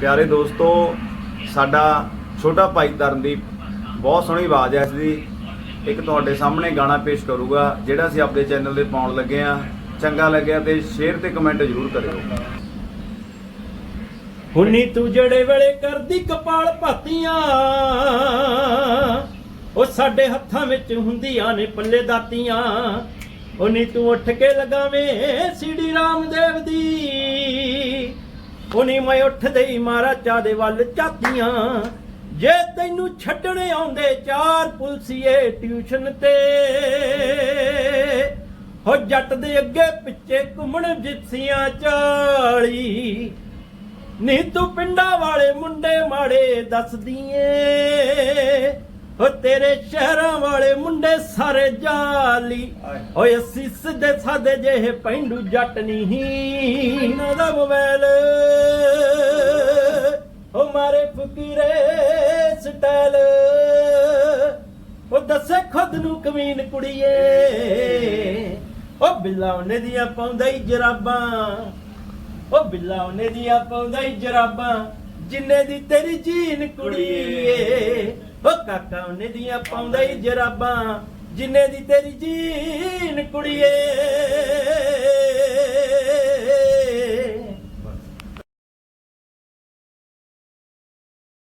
ਪਿਆਰੇ ਦੋਸਤੋ, ਸਾਡਾ ਛੋਟਾ ਭਾਈ ਤਰਨਦੀਪ ਬਹੁਤ ਸੋਹਣੀ ਆਵਾਜ਼ ਹੈ ਇਸ ਦੀ ਇੱਕ ਤੁਹਾਡੇ ਸਾਹਮਣੇ ਗਾਣਾ ਪੇਸ਼ ਕਰੂਗਾ, ਜਿਹੜਾ ਅਸੀਂ ਆਪਣੇ ਚੈਨਲ ਤੇ ਪਾਉਣ ਲੱਗੇ ਆ ਚੰਗਾ ਲੱਗਿਆ ਤੇ ਸ਼ੇਅਰ ਤੇ ਕਮੈਂਟ ਜ਼ਰੂਰ ਕਰਿਓ। ਹੁਣੀ ਤੂੰ ਜਿਹੜੇ ਵੇਲੇ ਕਰਦੀ ਕਪਾਲ ਭਾਤੀਆਂ। ਉਹ ਸਾਡੇ ਹੱਥਾਂ ਵਿੱਚ ਹੁੰਦੀਆਂ ਨੇ ਪੱਲੇ ਦਾਤੀਆਂ। ਹੁਣੀ ਤੂੰ ਉੱਠ ਕੇ ਲਗਾਵੇਂ ਸੀੜੀ ਰਾਮਦੇਵ ਦੀ। ਹੁਣੀ ਮੈਂ ਉੱਠਦੇ ਹੀ ਮਾਰਾ ਚਾ ਦੇ ਵੱਲ ਚਾਤੀਆਂ ਜੇ ਤੈਨੂੰ ਛੱਡਣ ਆਉਂਦੇ ਚਾਰ ਪੁਲਸੀਏ ਟਿਊਸ਼ਨ ਤੇ ਹੋ ਜੱਟ ਦੇ ਅੱਗੇ ਪਿੱਛੇ ਘੁੰਮਣ ਜਿੱਸੀਆਂ ਚਾਲੀ। ਨੀ ਤੂੰ ਪਿੰਡਾਂ ਵਾਲੇ ਮੁੰਡੇ ਮਾੜੇ ਦੱਸਦੀ ਏ ਓ ਤੇਰੇ ਸ਼ਹਿਰਾਂ ਵਾਲੇ ਮੁੰਡੇ ਸਾਰੇ ਜਾਲੀ। ਓਏ ਅਸੀਂ ਸਿੱਧੇ ਸਾਦੇ ਜਿਹੇ ਪੈਂਡੂ ਜੱਟ ਨਹੀਂ ਨਾ ਦਾ ਮੋਬਾਈਲ ਮਾਰੇ ਫਕੀਰੇ ਸਟਾਈਲ। ਓ ਦੱਸੇ ਖੁਦ ਨੂੰ ਕਮੀਨ ਕੁੜੀਏ। ਓ ਬਿਲਾਉਨੇ ਦੀਆਂ ਪਾਉਂਦਾ ਹੀ ਜਰਾਬਾਂ। ਉਹ ਬਿੱਲਾ ਉਹਨੇ ਦੀਆਂ ਪਾਉਂਦਾ ਹੀ ਜਰਾਬਾਂ। ਜਿੰਨੇ ਦੀ ਤੇਰੀ ਜੀਨ ਕੁੜੀਏ। ਉਹ ਕਾਕਾ ਉਹਨੇ ਦੀਆਂ ਪਾਉਂਦਾ ਹੀ ਜਰਾਬਾਂ। ਜਿੰਨੇ ਦੀ ਤੇਰੀ ਜੀਨ ਕੁੜੀਏ।